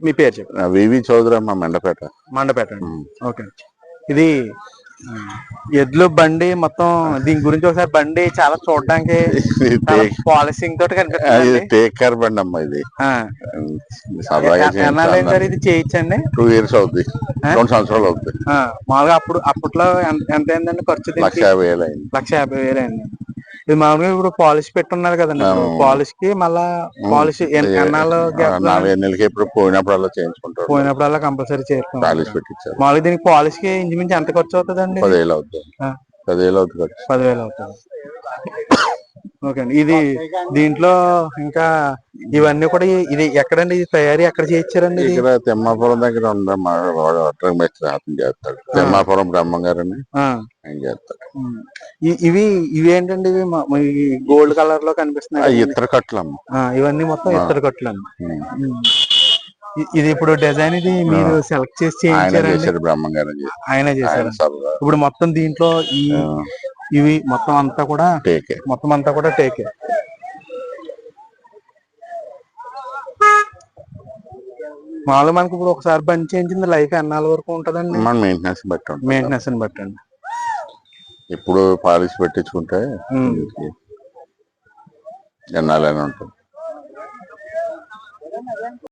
మీ పేరు చెప్పండి వివి చౌదరి అమ్మ మెండపేట. మండపేట. ఓకే. ఇది ఆ, ఎడ్లు బండి మొత్తం దీని గురించి ఒకసారి బండి చాలా చూడడానికి పాలిసింగ్ తోటి కనిపిస్తుంది టేక్ కేర్ బండి అమ్మ ఇది. సార్ ఇది చేయించండి. టూ ఇయర్స్ అవుద్ది. రెండు సంవత్సరాలు అవుద్ది. ఆ, మామూలుగా అప్పుడు అప్పట్లో ఎంత అయిందండి ఖర్చు లక్ష యాభై వేలు అయింది. లక్ష యాభై వేలు అయింది ఇది మామూలుగా ఇప్పుడు పాలిష్ పెట్టున్నారు కదండి. పాలిష్కి మళ్ళా పాలిష్ ఎన్నాళ్ళు నాలుగైదు పోయినప్పుడు అలా చేయించుకుంటారు. పోయినప్పుడల్లా కంపల్సరీ చేరుకోవాలి పాలిష్ పెట్టించారు మామూలుగా దీనికి పాలిష్కి ఇంచుమించు ఎంత ఖర్చు అవుతుందండి? పదివేలు అవుతుంది. పదివేలు అవుతుంది. పదివేలు అవుతుంది. ఓకే అండి. ఇది దీంట్లో ఇంకా ఇవన్నీ కూడా ఇది ఎక్కడండి? తయారీ ఎక్కడ చేయించారండి ఇక్కడ తిమ్మాపురం దగ్గర ఉంది మా వాడు అట్రం మేస్త్రి అతను చేస్తాడు తిమ్మాపురం బ్రహ్మం ఆయన చేస్తాడు ఇవి ఇవి? ఏంటండి ఇవి గోల్డ్ కలర్లో కనిపిస్తున్నాయి ఇతర కట్లమ్మ ఆ, ఇవన్నీ మొత్తం ఇద్దరు కట్లు. ఇ- ఇది ఇప్పుడు డిజైన్ ఇది మీరు సెలెక్ట్ చేసి చేశాడు బ్రహ్మం గారు ఆయన చేశారు. ఇప్పుడు మొత్తం దీంట్లో ఈ ఇవి మొత్తం అంతా కూడా టేకే. మొత్తం అంతా కూడా టేకే. మామూలుగా మనకి ఇప్పుడు ఒకసారి బండి చేయించింది లైఫ్ ఎన్నాళ్ళ వరకు ఉంటదండి? మన మెయింటెనెన్స్ బట్టి ఉంటుంది. మెయింటెనెన్స్ని బట్టండి ఇప్పుడు పాలిష్ పెట్టించుకుంటే. ఎన్నాళ్ళైనా ఉంటుంది.